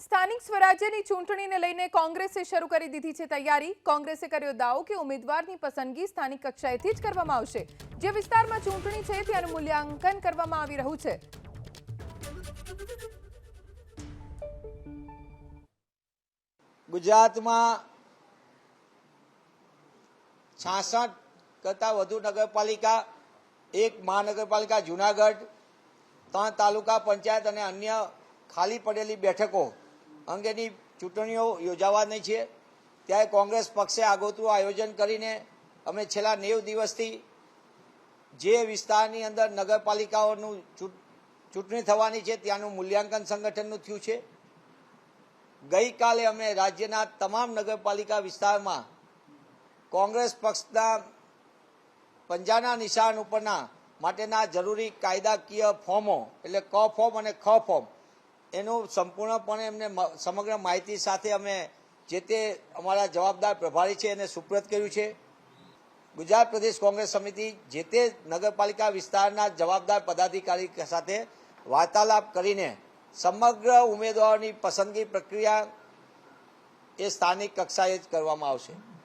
સ્થાનિક સ્વરાજ્યની ચૂંટણીને લઈને કોંગ્રેસે શરૂ કરી દીધી છે તૈયારી. કોંગ્રેસે કર્યો દાવો કે ઉમેદવારની પસંદગી સ્થાનિક કક્ષાએથી જ કરવામાં આવશે. જે વિસ્તારમાં ચૂંટણી છે ત્યાંનું મૂલ્યાંકન કરવામાં આવી રહ્યું છે. ગુજરાતમાં છાસઠ કરતાં વધુ નગરપાલિકા, એક મહાનગરપાલિકા જુનાગઢ, ત્રણ તાલુકા પંચાયત અને અન્ય ખાલી પડેલી બેઠકો અંગેની ચૂંટણીઓ યોજાવાની છે. ત્યારે કોંગ્રેસ પક્ષે આગોતરું આયોજન કરીને અમે છેલ્લા નેવ દિવસથી જે વિસ્તારની અંદર નગરપાલિકાઓનું ચૂંટણી થવાની છે, ત્યાંનું મૂલ્યાંકન સંગઠનનું થયું છે. ગઈકાલે અમે રાજ્યના તમામ નગરપાલિકા વિસ્તારમાં કોંગ્રેસ પક્ષના પંજાના નિશાન ઉપરના માટેના જરૂરી કાયદાકીય ફોર્મો એટલે ક ફોર્મ અને ખ ફોર્મ એનું સંપૂર્ણપણે એમને સમગ્ર માહિતી સાથે અમે જે તે અમારા જવાબદાર પ્રભારી છે એને સુપ્રત કર્યું છે. ગુજરાત પ્રદેશ કોંગ્રેસ સમિતિ જે તે નગરપાલિકા વિસ્તારના જવાબદાર પદાધિકારી સાથે વાર્તાલાપ કરીને સમગ્ર ઉમેદવારોની પસંદગી પ્રક્રિયા એ સ્થાનિક કક્ષાએ જ કરવામાં આવશે.